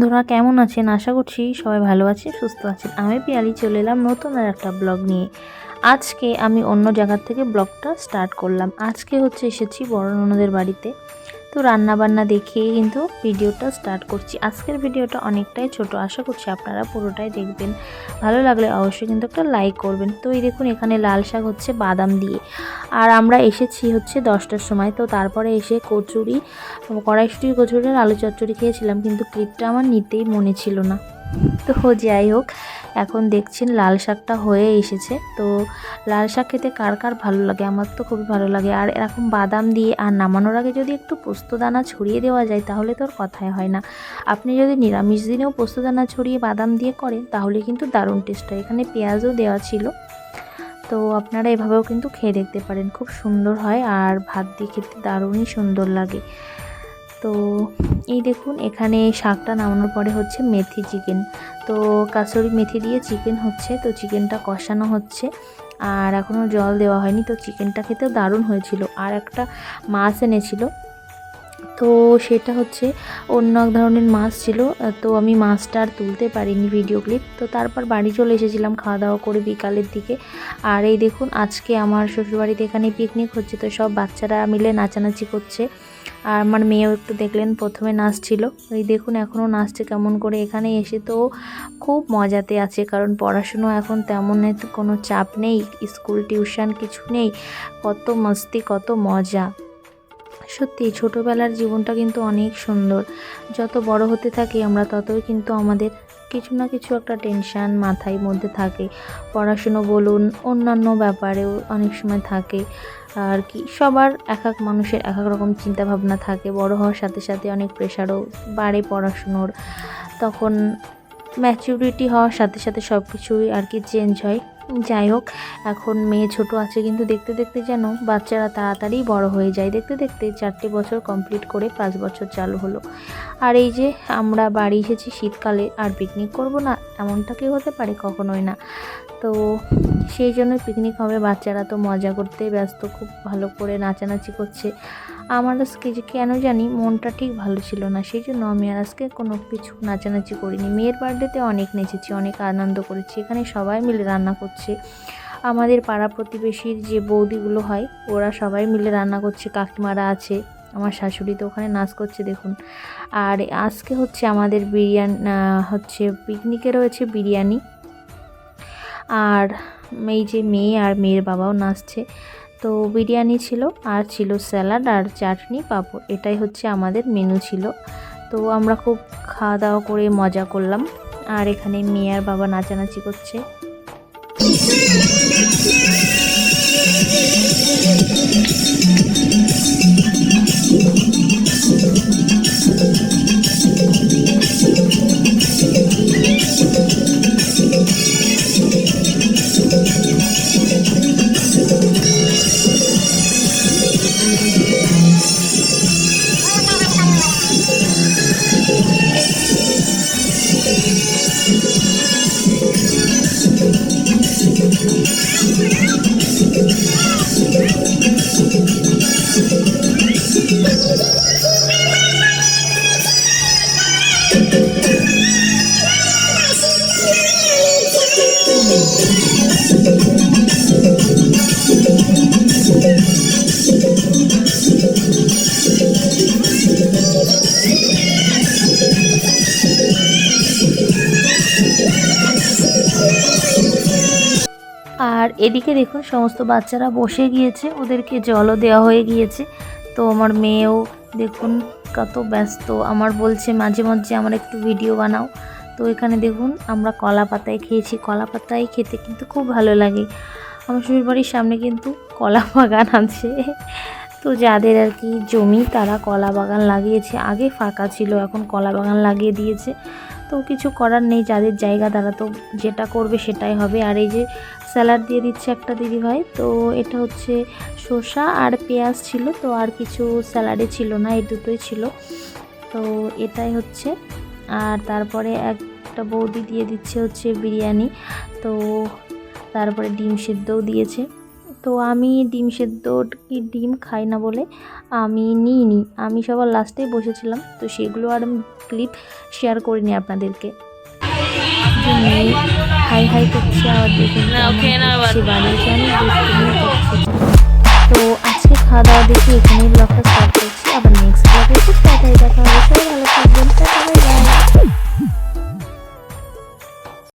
বন্ধুরা, কেমন আছেন? আশা করছি সবাই ভালো আছে, সুস্থ আছেন। আমি পিয়ালি, চলে এলাম নতুন আর একটা ব্লগ নিয়ে। আজকে আমি অন্য জায়গার থেকে ব্লগটা স্টার্ট করলাম। আজকে হচ্ছে এসেছি বড় ননদের বাড়িতে। তো রান্না বান্না দেখিয়ে কিন্তু ভিডিওটা স্টার্ট করছি। আজকের ভিডিওটা অনেকটাই ছোট, আশা করছি আপনারা পুরোটাই দেখবেন। ভালো লাগলে অবশ্যই কিন্তু একটা লাইক করবেন। তো এই দেখুন, এখানে লাল শাক হচ্ছে বাদাম দিয়ে। আর আমরা এসেছি হচ্ছে দশটার সময়। তো তারপরে এসে কচুরি কড়াইশুটি কচুরি আর আলু চচ্চড়ি খেয়েছিলাম, কিন্তু ক্লিপটা আমার নিতেই মনে ছিল না। তো যাই হোক, এখন দেখছেন লাল শাকটা হয়ে এসেছে। তো লাল শাক খেতে কার কার ভালো লাগে? আমার তো খুবই ভালো লাগে। আর এরকম বাদাম দিয়ে আর নামানোর আগে যদি একটু পোস্তদানা ছড়িয়ে দেওয়া যায়, তাহলে তো আর কথাই হয় না। আপনি যদি নিরামিষ দিনেও পোস্তদানা ছড়িয়ে বাদাম দিয়ে করেন, তাহলে কিন্তু দারুণ টেস্ট হয়। এখানে পেঁয়াজও দেওয়া ছিল। তো আপনারা এভাবেও কিন্তু খেয়ে দেখতে পারেন। খুব সুন্দর হয় আর ভাত দিয়ে খেতে দারুণই সুন্দর লাগে। তো এই দেখুন, এখানে শাকটা নামানোর পরে হচ্ছে মেথি চিকেন। তো কাসুরি মেথি দিয়ে চিকেন হচ্ছে, তো চিকেনটা কষানো হচ্ছে। আর এখনও জল দেওয়া হয়নি, তো চিকেনটা খেতেও দারুণ হয়েছিল। আর একটা মাছ এনেছিল তো সেটা হচ্ছে অন্য এক ধরনের মাছ ছিল, তো আমি মাছটা আর তুলতে পারিনি ভিডিও ক্লিপ তো তারপর বাড়ি চলে এসেছিলাম খাওয়া দাওয়া করে বিকালের দিকে। আর এই দেখুন, আজকে আমার শ্বশুরবাড়িতে এখানে পিকনিক হচ্ছে, তো সব বাচ্চারা মিলে নাচানাচি করছে। আর আমার মেয়েও একটু দেখলেন, প্রথমে নাচছিল। ওই দেখুন, এখনও নাচছে কেমন করে এখানে এসে তো খুব মজাতে আছে, কারণ পড়াশুনো এখন তেমন কোনো চাপ নেই, স্কুল টিউশন কিছু নেই, কত মস্তি, কত মজা। সত্যি ছোটোবেলার জীবনটা কিন্তু অনেক সুন্দর। যত বড় হতে থাকি আমরা, ততই কিন্তু আমাদের কিছু না কিছু একটা টেনশান মাথায় মধ্যে থাকে। পড়াশুনো বলুন, অন্যান্য ব্যাপারেও অনেক সময় থাকে। আর কি, সবার এক এক মানুষের এক এক রকম চিন্তাভাবনা থাকে। বড় হওয়ার সাথে সাথে অনেক প্রেশারও বাড়ে পড়াশুনোর। তখন ম্যাচুরিটি হওয়ার সাথে সাথে সব কিছুই আর কি চেঞ্জ হয়। যাই হোক, এখন মেয়ে ছোট আছে, কিন্তু দেখতে দেখতে যেন বাচ্চারা তাড়াতাড়ি বড় হয়ে যায়। দেখতে দেখতে চারটে বছর কমপ্লিট করে পাঁচ বছর চালু হলো। আর এই যে আমরা বাড়ি এসেছি শীতকালে, আর পিকনিক করব না, এমনটা কেউ হতে পারে কখনোই না। তো সেই জন্য পিকনিক হবে। বাচ্চারা তো মজা করতে ব্যস্ত, খুব ভালো করে নাচানাচি করছে। আমার আজকে যে কেন জানি মনটা ঠিক ভালো ছিল না, সেই জন্য আমি আর আজকে কোনো কিছু নাচানাচি করিনি। মেয়ের বার্থডেতে অনেক নেচেছি, অনেক আনন্দ করেছি। এখানে সবাই মিলে রান্না করছে। আমাদের পাড়া প্রতিবেশীর যে বৌদিগুলো হয়, ওরা সবাই মিলে রান্না করছে। কাকিমারা আছে, আমার শাশুড়ি তো ওখানে নাচ করছে, দেখুন। আর আজকে হচ্ছে আমাদের বিরিয়ানি হচ্ছে পিকনিকে রয়েছে বিরিয়ানি। আর এই যে মেয়ে আর মেয়ের বাবাও নাচছে। তো বিরিয়ানি ছিল আর ছিল স্যালাড আর চাটনি পাঁপড়। এটাই হচ্ছে আমাদের মেনু ছিল। তো আমরা খুব খাওয়া দাওয়া করে মজা করলাম। আর এখানে মেয়ে আর বাবা নাচানাচি করছে। আর এদিকে দেখুন সমস্ত বাচ্চারা বসে গিয়েছে ওদেরকে জলও দেওয়া হয়ে গিয়েছে। তো আমার মেয়েও দেখুন কত ব্যস্ত। আমার বলছে, মাঝে মাঝে আমার একটু ভিডিও বানাও। তো এখানে দেখুন, আমরা কলা পাতায় খেয়েছি। কলা পাতায় খেতে কিন্তু খুব ভালো লাগে। আমার শ্বশুর বাড়ির সামনে কিন্তু কলা বাগান আছে। তো যাদের আর কি জমি, তারা কলা বাগান লাগিয়েছে। আগে ফাঁকা ছিল, এখন কলা বাগান লাগিয়ে দিয়েছে। তো কিছু করার নেই, যাদের জায়গা তারা তো যেটা করবে সেটাই হবে। আর এই যে স্যালাড দিয়ে দিচ্ছে একটা দিদিভাই তো এটা হচ্ছে শসা আর পেঁয়াজ ছিল, তো আর কিছু স্যালাডে ছিল না, এই দুটোই ছিল। তো এটাই হচ্ছে। আর তারপরে একটা বৌদি দিয়ে দিচ্ছে হচ্ছে বিরিয়ানি, তো তারপরে ডিম সেদ্ধও দিয়েছে। তো আমি ডিম সেদ্ধ কি ডিম খাই না বলে আমি নিইনি। আমি সবার লাস্টেই বসেছিলাম তো সেগুলো আর আমি ক্লিপ শেয়ার করিনি আপনাদেরকে। হাই হাই করছে আবার দেখুন আমি তো আজকে খাওয়া দাওয়া দেখি এখানেই ব্লগটা স্টার্ট